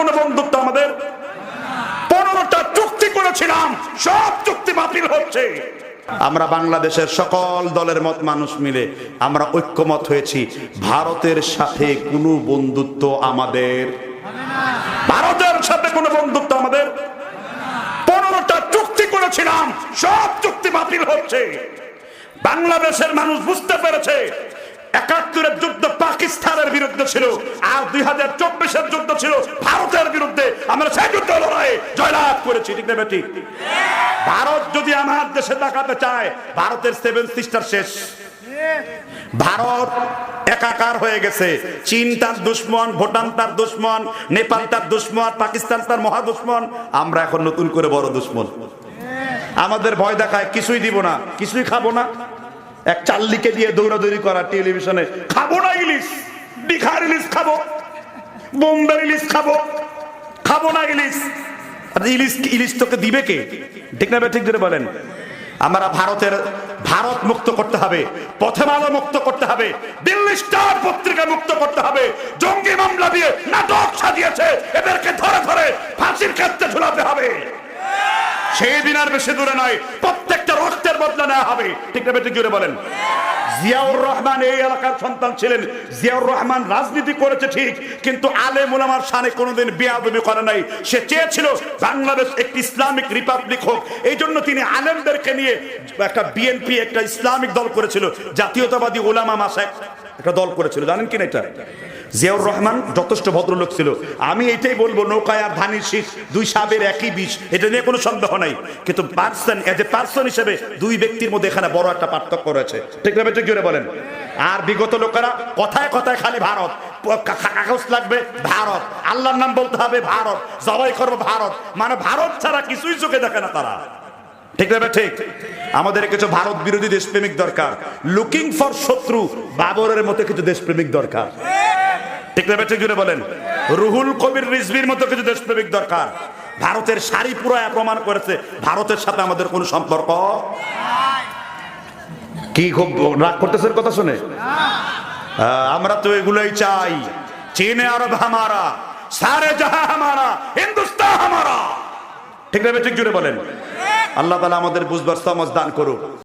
কোনো বন্ধুত্ব আমাদের। পনেরোটা চুক্তি করেছিলাম সব চুক্তি বাতিল হচ্ছে। আমরা বাংলাদেশের সকল দলের মত মানুষ মিলে আমরা ঐক্যমত হয়েছি ভারতের সাথে কোনো বন্ধুত্ব আমাদের। ভারতের সাথে কোনো বন্ধুত্ব আমাদের। পনেরোটা চুক্তি করেছিলাম সব চুক্তি বাতিল হচ্ছে। বাংলাদেশের মানুষ বুঝতে পেরেছে একাত্তরের যুদ্ধ পাকিস্তানের বিরুদ্ধে ছিল। আর দুই হাজার চব্বিশের যুদ্ধ ছিল ভারতের বিরুদ্ধে। আমরা সেই যুদ্ধ লড়াই জয়লাভ করেছি, ঠিক না বেটি? ভারত যদি আমার দেশে তাকাতে চায়, ভারতের সেভেন সিস্টার শেষ। ভারত একাকার হয়ে গেছে। চীন তার দুশ্মন, ভুটান তার দুশ্মন, নেপাল তার দুশ্মন, পাকিস্তান তার মহা দুশ্মন। আমরা এখন নতুন করে বড় দুশ্মন। আমাদের ভয় দেখায়, কিছুই দিব না, কিছুই খাব না। এক চাল্লিকে দিয়ে দৌড়াদৌড়ি করা টেলিভিশনে, খাব না ইলিশ বিখার ইলিশ খাব বোম্বে ইলিশ খাব খাব না ইলিশ। ইলিশ ইলিশ তোকে দিবে কে? ঠিক না ঠিক ধরে বলেন। আমরা ভারতের, ভারত মুক্ত করতে হবে, পথে পথেমালা মুক্ত করতে হবে, দিল্লি স্টার পত্রিকা মুক্ত করতে হবে, জঙ্গি মামলা দিয়ে নাটক সাজিয়েছে, এদেরকে ধরে ধরে ফাঁসির ক্ষেত্রে ঝুলাতে হবে। সেই দিন আর বেশি দূরে নয়। প্রত্যেকটা রক্তের বদলা নেওয়া হবে। ঠিক না বেটি জুড়ে বলেন। জিয়াউর রহমান এই এলাকার সন্তান ছিলেন। জিয়াউর রহমান রাজনীতি করেছে ঠিক, কিন্তু আলে মুলামার সানে কোনোদিন বিয়াদবি করে নাই। সে চেয়েছিল বাংলাদেশ একটি ইসলামিক রিপাবলিক হোক। এই জন্য তিনি আলেমদেরকে নিয়ে একটা বিএনপি, একটা ইসলামিক দল করেছিল। জাতীয়তাবাদী ওলামা মাসাক একটা দল করেছিল, জানেন কিনা এটা? জিয়াউর রহমান যথেষ্ট ভদ্রলোক ছিল। আমি এটাই বলব, নৌকায় আর ধানের শীষ, দুই সাবের একই বিষ, এটা নিয়ে কোনো সন্দেহ নাই। কিন্তু পার্সন এজ এ পার্সন হিসেবে দুই ব্যক্তির মধ্যে এখানে বড় একটা পার্থক্য রয়েছে। ঠিক না বেটে জুড়ে বলেন। আর বিগত লোকেরা কথায় কথায় খালি ভারত, কাগজ লাগবে ভারত, আল্লাহর নাম বলতে হবে ভারত, জবাই করব ভারত। মানে ভারত ছাড়া কিছুই চোখে দেখে না তারা। ঠিক না ঠিক। আমাদের কিছু ভারত বিরোধী দেশপ্রেমিক দরকার। লুকিং ফর শত্রু, বাবরের মতো কিছু দেশপ্রেমিক দরকার। ঠিক না ঠিক জুড়ে বলেন। রুহুল কবির রিজভির মতো কিছু দেশপ্রেমিক দরকার। ভারতের শাড়ি পুরো প্রমাণ করেছে। ভারতের সাথে আমাদের কোনো সম্পর্ক? কি খুব রাগ করতেছেন কথা শুনে? আমরা তো এগুলোই চাই। চীনে আরব হামারা, সারে জাহা হামারা, হিন্দুস্তান হামারা। ঠিক না ঠিক জুড়ে বলেন। আল্লাহ তালা আমাদের বুঝবার সমজ দান করুক।